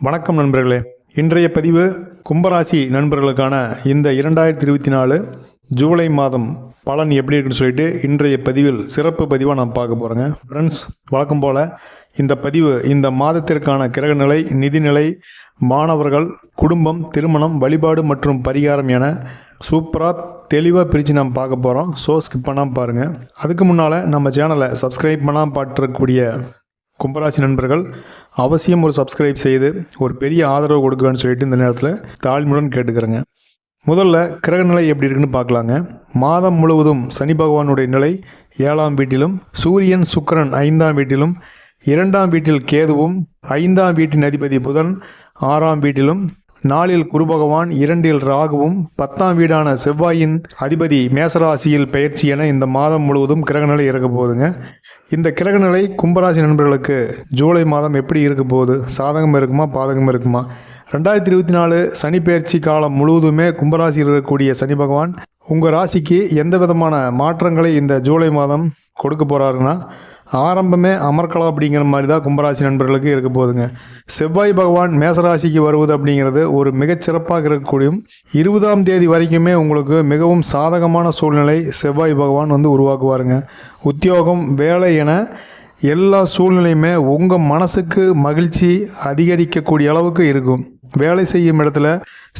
வணக்கம் நண்பர்களே. இன்றைய பதிவு கும்பராசி நண்பர்களுக்கான இந்த இரண்டாயிரத்தி இருபத்தி நாலு ஜூலை மாதம் பலன் எப்படி இருக்குன்னு சொல்லிட்டு இன்றைய பதிவில் சிறப்பு பதிவாக நான் பார்க்க போகிறேங்க ஃப்ரெண்ட்ஸ் வழக்கம் போல் இந்த பதிவு இந்த மாதத்திற்கான கிரகநிலை நிதிநிலை மாணவர்கள் குடும்பம் திருமணம் வழிபாடு மற்றும் பரிகாரம் என சூப்பராக தெளிவாக பிரித்து நாம் பார்க்க போகிறோம் ஸோ ஸ்கிப் பண்ணாமல் பாருங்கள் அதுக்கு முன்னால் நம்ம சேனலை சப்ஸ்கிரைப் பண்ணாமல் பாட்டிருக்கக்கூடிய கும்பராசி நண்பர்கள் அவசியம் ஒரு சப்ஸ்கிரைப் செய்து ஒரு பெரிய ஆதரவு கொடுக்குவேன்னு சொல்லிட்டு இந்த நேரத்தில் தாழ்மையுடன் கேட்டுக்கிறேங்க. முதல்ல கிரகநிலை எப்படி இருக்குன்னு பார்க்கலாங்க. மாதம் முழுவதும் சனி பகவானுடைய நிலை ஏழாம் வீட்டிலும் சூரியன் சுக்கிரன் ஐந்தாம் வீட்டிலும் இரண்டாம் வீட்டில் கேதுவும் ஐந்தாம் வீட்டின் அதிபதி புதன் ஆறாம் வீட்டிலும் நாளில் குரு பகவான் இரண்டில் ராகுவும் பத்தாம் வீடான செவ்வாயின் அதிபதி மேசராசியில் பயிற்சி என இந்த மாதம் முழுவதும் கிரகநிலை இருக்க போகுதுங்க. இந்த கிரகநிலை கும்பராசி நண்பர்களுக்கு ஜூலை மாதம் எப்படி இருக்க போகுது? சாதகம் இருக்குமா? பாதகம் இருக்குமா? ரெண்டாயிரத்தி இருபத்தி நாலு சனி பயிற்சி காலம் முழுவதுமே கும்பராசியில் இருக்கக்கூடிய சனி பகவான் உங்கள் ராசிக்கு எந்த விதமான மாற்றங்களை இந்த ஜூலை மாதம் கொடுக்க போகிறாருன்னா ஆரம்பமே அமர்க்கலாம் அப்படிங்கிற மாதிரி தான் கும்பராசி நண்பர்களுக்கு இருக்க போகுதுங்க. செவ்வாய் பகவான் மேசராசிக்கு வருவது அப்படிங்கிறது ஒரு மிகச்சிறப்பாக இருக்கக்கூடியும் இருபதாம் தேதி வரைக்குமே உங்களுக்கு மிகவும் சாதகமான சூழ்நிலை செவ்வாய் பகவான் வந்து உருவாக்குவாருங்க. உத்தியோகம் வேலை என எல்லா சூழ்நிலையுமே உங்கள் மனசுக்கு மகிழ்ச்சி அதிகரிக்கக்கூடிய அளவுக்கு இருக்கும். வேலை செய்யும் இடத்துல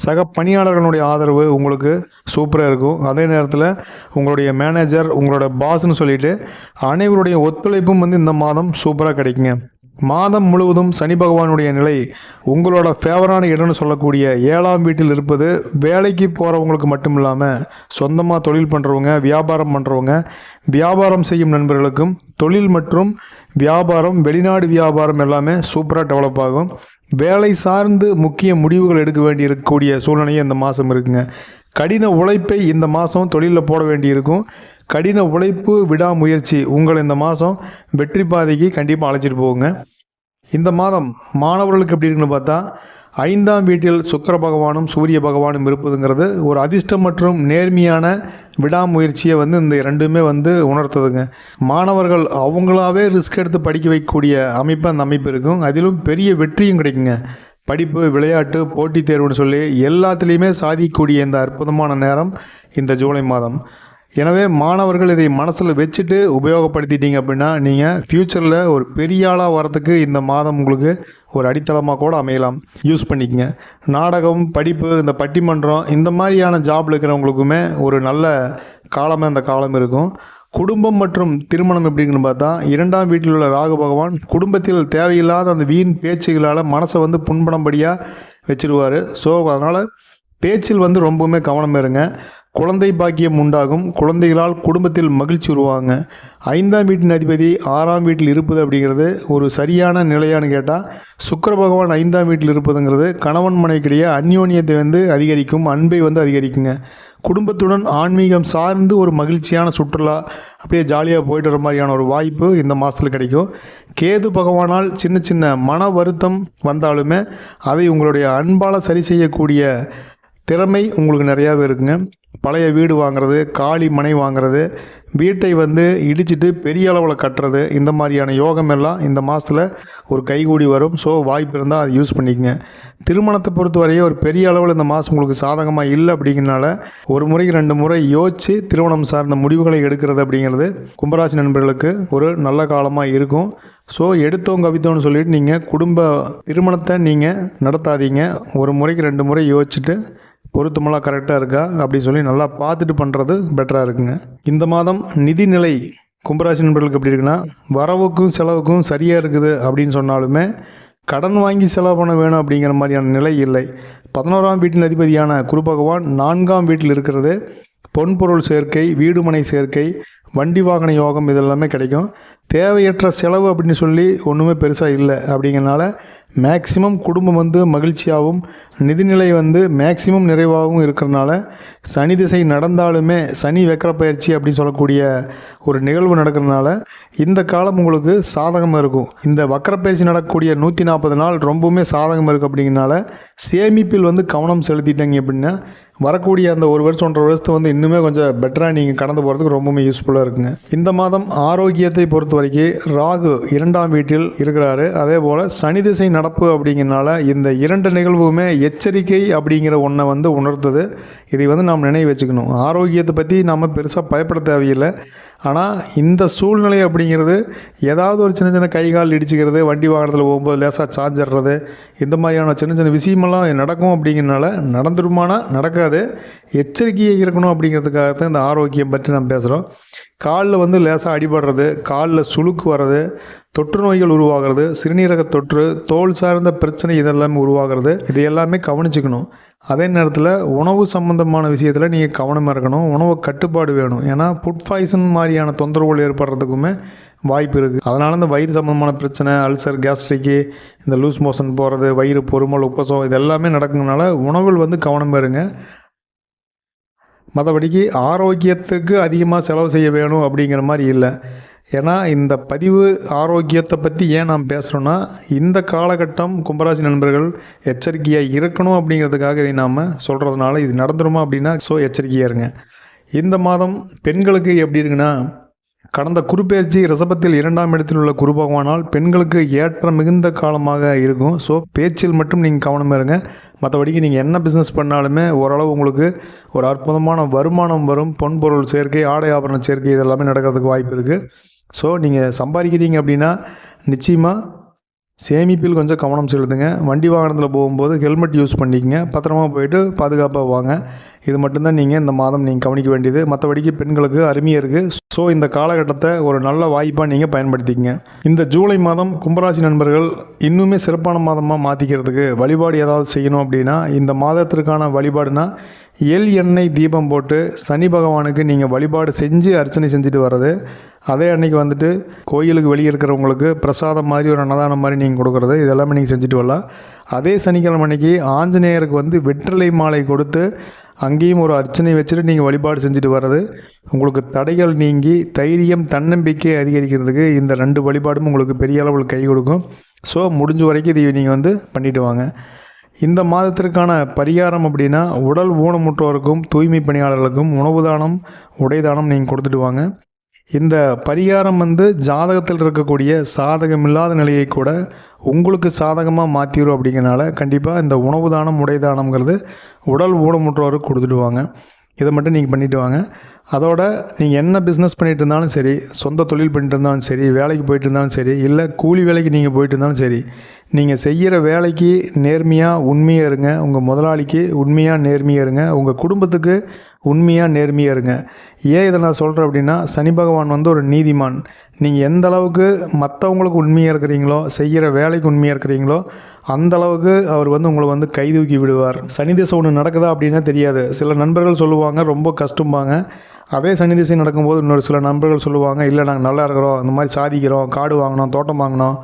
சக பணியாளர்களுடைய ஆதரவு உங்களுக்கு சூப்பராக இருக்கும். அதே நேரத்தில் உங்களுடைய மேனேஜர் உங்களோட பாஸ்ன்னு சொல்லிட்டு அனைவருடைய ஒத்துழைப்பும் வந்து இந்த மாதம் சூப்பராக கிடைக்குங்க. மாதம் முழுவதும் சனி பகவானுடைய நிலை உங்களோட ஃபேவரான இடம்னு சொல்லக்கூடிய ஏழாம் வீட்டில் இருப்பது வேலைக்கு போகிறவங்களுக்கு மட்டும் இல்லாமல் சொந்தமாக தொழில் பண்ணுறவங்க வியாபாரம் பண்ணுறவங்க வியாபாரம் செய்யும் நண்பர்களுக்கும் தொழில் மற்றும் வியாபாரம் வெளிநாடு வியாபாரம் எல்லாமே சூப்பராக டெவலப் ஆகும். வேலை சார்ந்து முக்கிய முடிவுகள் எடுக்க வேண்டி இருக்கக்கூடிய சூழ்நிலையும் இந்த மாதம் இருக்குங்க. கடின உழைப்பை இந்த மாதம் தொழிலில் போட வேண்டியிருக்கும். கடின உழைப்பு விடாமுயற்சி உங்களை இந்த மாதம் வெற்றி பாதைக்கு கண்டிப்பாக அழைச்சிட்டு போகுங்க. இந்த மாதம் மாணவர்களுக்கு எப்படி இருக்குன்னு பார்த்தா ஐந்தாம் வீட்டில் சுக்கிர பகவானும் சூரிய பகவானும் இருப்பதுங்கிறது ஒரு அதிர்ஷ்டம் மற்றும் நேர்மையான விடாமுயற்சியை வந்து இந்த ரெண்டுமே வந்து உணர்த்துதுங்க. மாணவர்கள் அவங்களாவே ரிஸ்க் எடுத்து படிக்க வைக்கக்கூடிய அமைப்பு அந்த அமைப்பு இருக்கும். அதிலும் பெரிய வெற்றியும் கிடைக்குங்க. படிப்பு விளையாட்டு போட்டித் தேர்வுன்னு சொல்லி எல்லாத்துலேயுமே சாதிக்கக்கூடிய இந்த அற்புதமான நேரம் இந்த ஜூலை மாதம். எனவே மாணவர்கள் இதை மனசில் வச்சுட்டு உபயோகப்படுத்திட்டீங்க அப்படின்னா நீங்கள் ஃப்யூச்சரில் ஒரு பெரிய ஆளாக வரதுக்கு இந்த மாதம் உங்களுக்கு ஒரு அடித்தளமாக கூட அமையலாம். யூஸ் பண்ணிக்கங்க. நாடகம் படிப்பு இந்த பட்டிமன்றம் இந்த மாதிரியான ஜாபில் இருக்கிறவங்களுக்குமே ஒரு நல்ல காலமே அந்த காலம் இருக்கும். குடும்பம் மற்றும் திருமணம் எப்படின்னு பார்த்தா இரண்டாம் வீட்டில் உள்ள ராகு பகவான் குடும்பத்தில் தேவையில்லாத அந்த வீண் பேச்சுகளால் மனசை வந்து புண்படும்படியாக வச்சிருவார். ஸோ அதனால் பேச்சில் வந்து ரொம்பவுமே கவனம் இருங்க. குழந்தை பாக்கியம் உண்டாகும். குழந்தைகளால் குடும்பத்தில் மகிழ்ச்சி உருவாங்க ஐந்தாம் வீட்டின் அதிபதி ஆறாம் வீட்டில் இருப்பது அப்படிங்கிறது ஒரு சரியான நிலையான்னு கேட்டால் சுக்கர பகவான் ஐந்தாம் வீட்டில் இருப்பதுங்கிறது கணவன் மனைவிக்கிடையே அந்யோன்யத்தை வந்து அதிகரிக்கும் அன்பை வந்து அதிகரிக்குங்க. குடும்பத்துடன் ஆன்மீகம் சார்ந்து ஒரு மகிழ்ச்சியான சுற்றுலா அப்படியே ஜாலியாக போயிட்டு வர மாதிரியான ஒரு வாய்ப்பு இந்த மாதத்தில் கிடைக்கும். கேது பகவானால் சின்ன சின்ன மன வருத்தம் வந்தாலுமே அதை உங்களுடைய அன்பால் சரி செய்யக்கூடிய திறமை உங்களுக்கு நிறையாவே இருக்குங்க. பழைய வீடு வாங்குறது காலி மனை வாங்குறது வீட்டை வந்து இடிச்சிட்டு பெரிய அளவில் கட்டுறது இந்த மாதிரியான யோகம் எல்லாம் இந்த மாதத்தில் ஒரு கைகூடி வரும். ஸோ வாய்ப்பு இருந்தால் அதை யூஸ் பண்ணிக்கங்க. திருமணத்தை பொறுத்தவரையும் ஒரு பெரிய அளவில் இந்த மாதம் உங்களுக்கு சாதகமாக இல்லை அப்படிங்கிறனால ஒரு முறைக்கு ரெண்டு முறை யோசித்து திருமணம் சார்ந்த முடிவுகளை எடுக்கிறது அப்படிங்கிறது கும்பராசி நண்பர்களுக்கு ஒரு நல்ல காலமாக இருக்கும். ஸோ எடுத்தோம் கவித்தோன்னு சொல்லிட்டு நீங்கள் குடும்ப திருமணத்தை நீங்கள் நடத்தாதீங்க. ஒரு முறைக்கு ரெண்டு முறை யோசிச்சுட்டு பொருத்தமெல்லாம் கரெக்டாக இருக்கா? அப்படின்னு சொல்லி நல்லா பார்த்துட்டு பண்ணுறது பெட்டராக இருக்குங்க. இந்த மாதம் நிதிநிலை கும்பராசி நண்பர்களுக்கு எப்படி இருக்குன்னா வரவுக்கும் செலவுக்கும் சரியாக இருக்குது அப்படின்னு சொன்னாலுமே கடன் வாங்கி செலவு பண்ண வேணும் அப்படிங்கிற மாதிரியான நிலை இல்லை. பதினோராம் வீட்டின் அதிபதியான குரு பகவான் நான்காம் வீட்டில் இருக்கிறது. பொன்பொருள் சேர்க்கை வீடுமனை சேர்க்கை வண்டி வாகன யோகம் இதெல்லாமே கிடைக்கும். தேவையற்ற செலவு அப்படின்னு சொல்லி ஒன்றுமே பெருசாக இல்லை அப்படிங்கிறனால மேக்சிமம் குடும்பம் வந்து மகிழ்ச்சியாகவும் நிதிநிலை வந்து மேக்சிமம் நிறைவாகவும் இருக்கிறனால சனி திசை நடந்தாலுமே சனி வெக்கர பயிற்சி அப்படின்னு சொல்லக்கூடிய ஒரு நிகழ்வு நடக்கிறதுனால இந்த காலம் உங்களுக்கு சாதகமாக இருக்கும். இந்த வக்கர பயிற்சி நடக்கக்கூடிய நூற்றி நாற்பது நாள் ரொம்பவுமே சாதகமாக இருக்குது அப்படிங்கிறனால சேமிப்பில் வந்து கவனம் செலுத்திட்டீங்க அப்படின்னா வரக்கூடிய அந்த ஒரு வருஷம் ஒன்றரை வருஷத்தை வந்து இன்னுமே கொஞ்சம் பெட்டராக நீங்கள் கடந்து போகிறதுக்கு ரொம்பவுமே யூஸ்ஃபுல்லாக இருக்குங்க. இந்த மாதம் ஆரோக்கியத்தை பொறுத்த வரைக்கும் ராகு இரண்டாம் வீட்டில் இருக்கிறாரு. அதே போல் சனி திசை நடப்பு அப்படிங்கிறனால இந்த இரண்டு நிகழ்வுமே எச்சரிக்கை அப்படிங்கிற ஒன்றை வந்து உணர்த்துது இதை வந்து நாம் நினைவு வச்சுக்கணும். ஆரோக்கியத்தை பற்றி நாம் பெருசாக பயப்பட தேவையில்லை. ஆனால் இந்த சூழ்நிலை அப்படிங்கிறது ஏதாவது ஒரு சின்ன சின்ன கை கால் இடிச்சுக்கிறது வண்டி வாகனத்தில் போகும்போது லேசாக சார்ஜர்றது இந்த மாதிரியான சின்ன சின்ன விஷயமெல்லாம் நடக்கும் அப்படிங்கிறனால நடந்துருமானா நடக்காது. எச்சரிக்கையாக இருக்கணும் அப்படிங்கிறதுக்காக தான் இந்த ஆரோக்கியம் பற்றி நம்ம பேசுகிறோம் காலில் வந்து லேசாக அடிபடுறது காலில் சுளுக்கு வர்றது தொற்று நோய்கள் உருவாகிறது சிறுநீரக தொற்று தோல் சார்ந்த பிரச்சனை இதெல்லாமே உருவாகிறது இது எல்லாமே கவனிச்சுக்கணும். அதே நேரத்தில் உணவு சம்மந்தமான விஷயத்தில் நீங்கள் கவனமாக இருக்கணும். உணவு கட்டுப்பாடு வேணும். ஏன்னா ஃபுட் பாய்சன் மாதிரியான தொந்தரவுகள் ஏற்படுறதுக்குமே வாய்ப்பு இருக்குது அதனால் இந்த வயிறு சம்மந்தமான பிரச்சனை அல்சர் கேஸ்ட்ரிக்கு இந்த லூஸ் மோஷன் போகிறது வயிறு பொறுமல் உப்பசம் இது எல்லாமே நடக்குங்கனால உணவுகள் வந்து கவனமாக இருங்க. மற்றபடிக்கு ஆரோக்கியத்துக்கு அதிகமாக செலவு செய்ய வேணும் அப்படிங்கிற மாதிரி இல்லை. ஏன்னா இந்த பதிவு ஆரோக்கியத்தை பற்றி ஏன் நாம் பேசுகிறோன்னா இந்த காலகட்டம் கும்பராசி நண்பர்கள் எச்சரிக்கையாக இருக்கணும் அப்படிங்கிறதுக்காக இதை நாம் சொல்கிறதுனால இது நடந்துருமா அப்படின்னா ஸோ எச்சரிக்கையாக இருங்க. இந்த மாதம் பெண்களுக்கு எப்படி இருக்குன்னா கடந்த குருப்பெயர்ச்சி ரிஷபத்தில் இரண்டாம் இடத்தில் உள்ள குரு பகவானால் பெண்களுக்கு ஏற்ற மிகுந்த காலமாக இருக்கும். ஸோ பேச்சில் மட்டும் நீங்கள் கவனமாக இருங்க. மற்றபடிக்கு நீங்கள் என்ன பிஸ்னஸ் பண்ணாலுமே ஓரளவு உங்களுக்கு ஒரு அற்புதமான வருமானம் வரும். பொன்பொருள் சேர்க்கை ஆடை ஆபரண சேர்க்கை இதெல்லாமே நடக்கிறதுக்கு வாய்ப்பு இருக்குது ஸோ நீங்கள் சம்பாதிக்கிறீங்க அப்படின்னா நிச்சயமாக சேமிப்பில் கொஞ்சம் கவனம் செலுத்துங்க. வண்டி வாகனத்தில் போகும்போது ஹெல்மெட் யூஸ் பண்ணிக்கங்க. பத்திரமா போயிட்டு பாதுகாப்பாக வாங்க. இது மட்டும்தான் நீங்கள் இந்த மாதம் நீங்கள் கவனிக்க வேண்டியது. மற்றபடிக்கு பெண்களுக்கு அருமையாக இருக்குது ஸோ இந்த காலகட்டத்தை ஒரு நல்ல வாய்ப்பாக நீங்கள் பயன்படுத்திக்கங்க. இந்த ஜூலை மாதம் கும்பராசி நண்பர்கள் இன்னுமே சிறப்பான மாதமாக மாற்றிக்கிறதுக்கு வழிபாடு ஏதாவது செய்யணும் அப்படின்னா இந்த மாதத்திற்கான வழிபாடுனா எல் எண்ணெய் தீபம் போட்டு சனி பகவானுக்கு நீங்கள் வழிபாடு செஞ்சு அர்ச்சனை செஞ்சுட்டு வர்றது. அதே அன்னைக்கு வந்துட்டு கோயிலுக்கு வெளியே இருக்கிறவங்களுக்கு பிரசாதம் மாதிரி ஒரு அன்னதானம் மாதிரி நீங்கள் கொடுக்குறது. இதெல்லாமே நீங்கள் செஞ்சுட்டு வரலாம். அதே சனிக்கிழமை அன்னைக்கு ஆஞ்சநேயருக்கு வந்து வெற்றிலை மாலை கொடுத்து அங்கேயும் ஒரு அர்ச்சனை வச்சுட்டு நீங்கள் வழிபாடு செஞ்சுட்டு வர்றது. உங்களுக்கு தடைகள் நீங்கி தைரியம் தன்னம்பிக்கை அதிகரிக்கிறதுக்கு இந்த ரெண்டு வழிபாடும் உங்களுக்கு பெரிய அளவில் கை கொடுக்கும். ஸோ முடிஞ்ச வரைக்கும் இதை நீங்கள் வந்து பண்ணிவிட்டு வாங்க. இந்த மாதத்திற்கான பரிகாரம் அப்படின்னா உடல் ஊனமுற்றோருக்கும் தூய்மை பணியாளர்களுக்கும் உணவு தானம் உடை தானம் நீங்கள் கொடுத்துட்டு வாங்க. இந்த பரிகாரம் வந்து ஜாதகத்தில் இருக்கக்கூடிய சாதகமில்லாத நிலையை கூட உங்களுக்கு சாதகமாக மாற்றிடும் அப்படிங்கிறனால கண்டிப்பாக இந்த உணவு தானம் உடை தானம்ங்கிறது உடல் ஊனமுற்றோருக்கு கொடுத்துடுவாங்க இதை மட்டும் நீங்கள் பண்ணிவிட்டு வாங்க. அதோட நீங்கள் என்ன பிஸ்னஸ் பண்ணிகிட்டு இருந்தாலும் சரி சொந்த தொழில் பண்ணிட்டு இருந்தாலும் சரி வேலைக்கு போயிட்டு இருந்தாலும் சரி இல்லை கூலி வேலைக்கு நீங்கள் போயிட்டு இருந்தாலும் சரி நீங்கள் செய்கிற வேலைக்கு நேர்மையாக உண்மையாக இருங்க. உங்கள் முதலாளிக்கு உண்மையாக நேர்மையாக இருங்க. உங்கள் குடும்பத்துக்கு உண்மையாக நேர்மையாக இருங்க. ஏன் இதை நான் சொல்கிறேன் அப்படின்னா சனி பகவான் வந்து ஒரு நீதிமான். நீங்கள் எந்த அளவுக்கு மற்றவங்களுக்கு உண்மையாக இருக்கிறீங்களோ செய்கிற வேலைக்கு உண்மையாக இருக்கிறீங்களோ அந்த அளவுக்கு அவர் வந்து உங்களை வந்து கைதூக்கி விடுவார். சனி திசை ஒன்று நடக்குதா அப்படின்னா தெரியாது. சில நண்பர்கள் சொல்லுவாங்க ரொம்ப கஷ்டம்பாங்க. அதே சனி திசை நடக்கும்போது இன்னொரு சில நண்பர்கள் சொல்லுவாங்க இல்லை நாங்கள் நல்லா இருக்கிறோம். இந்த மாதிரி சாதிக்கிறோம். காடு வாங்கினோம் தோட்டம் வாங்கினோம்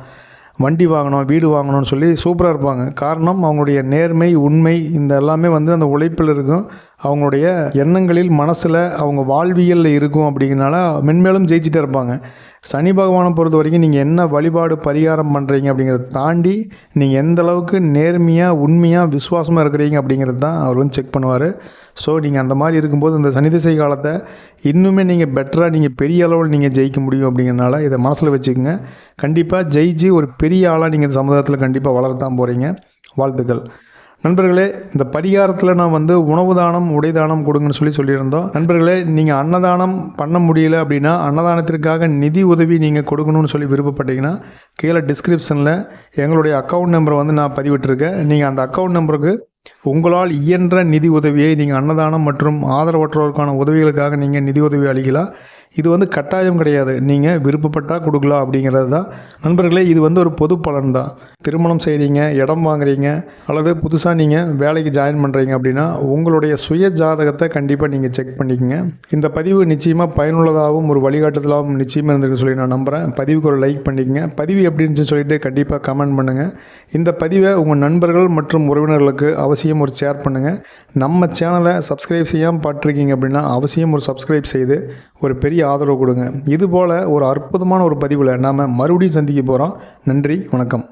வண்டி வாங்கணும் வீடு வாங்கணும்னு சொல்லி சூப்பராக இருப்பாங்க. காரணம் அவங்களுடைய நேர்மை உண்மை இந்த எல்லாமே வந்து அந்த உழைப்பில் இருக்கும். அவங்களுடைய எண்ணங்களில் மனசில் அவங்க வாழ்வியலில் இருக்கும் அப்படிங்கிறனால மென்மேலும் ஜெயிச்சுட்டே இருப்பாங்க. சனி பகவானை பொறுத்த வரைக்கும் நீங்கள் என்ன வழிபாடு பரிகாரம் பண்ணுறீங்க அப்படிங்கிறத தாண்டி நீங்கள் எந்த அளவுக்கு நேர்மையாக உண்மையாக விசுவாசமாக இருக்கிறீங்க அப்படிங்கிறது தான் அவர் வந்து செக் பண்ணுவார். ஸோ நீங்கள் அந்த மாதிரி இருக்கும்போது இந்த சனி திசை காலத்தை இன்னுமே நீங்கள் பெட்டராக நீங்கள் பெரிய அளவில் நீங்கள் ஜெயிக்க முடியும் அப்படிங்கிறனால இதை மனசில் வச்சுக்கோங்க. கண்டிப்பாக ஜெயிச்சு ஒரு பெரிய ஆளாக நீங்கள் இந்த சமுதாயத்தில் கண்டிப்பாக வளர்த்தான் போகிறீங்க வாழ்த்துக்கள். நண்பர்களே இந்த பரிகாரத்தில் நான் வந்து உணவு தானம் உடை தானம் கொடுங்கன்னு சொல்லி சொல்லியிருந்தோம். நண்பர்களே நீங்கள் அன்னதானம் பண்ண முடியல அப்படின்னா அன்னதானத்திற்காக நிதி உதவி நீங்கள் கொடுக்கணும்னு சொல்லி விருப்பப்பட்டீங்கன்னா கீழே டிஸ்கிரிப்ஷனில் எங்களுடைய அக்கௌண்ட் நம்பரை வந்து நான் பதிவிட்டிருக்கேன். நீங்கள் அந்த அக்கௌண்ட் நம்பருக்கு உங்களால் இயன்ற நிதி உதவியை நீங்கள் அன்னதானம் மற்றும் ஆதரவற்றோருக்கான உதவிகளுக்காக நீங்கள் நிதி உதவி அளிக்கலாம். இது வந்து கட்டாயம் கிடையாது. நீங்கள் விருப்பப்பட்டால் கொடுக்கலாம் அப்படிங்கிறது தான். நண்பர்களே இது வந்து ஒரு பொது பலன் தான். திருமணம் செய்கிறீங்க இடம் வாங்குறீங்க அல்லது புதுசாக நீங்கள் வேலைக்கு ஜாயின் பண்ணுறீங்க அப்படின்னா உங்களுடைய சுய ஜாதகத்தை கண்டிப்பாக நீங்கள் செக் பண்ணிக்கோங்க. இந்த பதிவு நிச்சயமாக பயனுள்ளதாகவும் ஒரு வழிகாட்டுதலாகவும் நிச்சயமாக இருந்திருக்கு சொல்லி நான் நம்புகிறேன் பதிவுக்கு ஒரு லைக் பண்ணிக்கங்க. பதிவு எப்படி இருந்துச்சுன்னு சொல்லிட்டு கண்டிப்பாக கமெண்ட் பண்ணுங்கள் இந்த பதிவை உங்கள் நண்பர்கள் மற்றும் உறவினர்களுக்கு அவசியம் ஒரு ஷேர் பண்ணுங்கள் நம்ம சேனலை சப்ஸ்கிரைப் செய்யாமல் பார்த்துருக்கீங்க அப்படின்னா அவசியம் ஒரு சப்ஸ்கிரைப் செய்து ஒரு பெரிய ஆதரவு கொடுங்க. இதுபோல் ஒரு அற்புதமான ஒரு பதிவில் நாம் மறுபடியும் சந்திக்க போகிறோம் நன்றி வணக்கம்.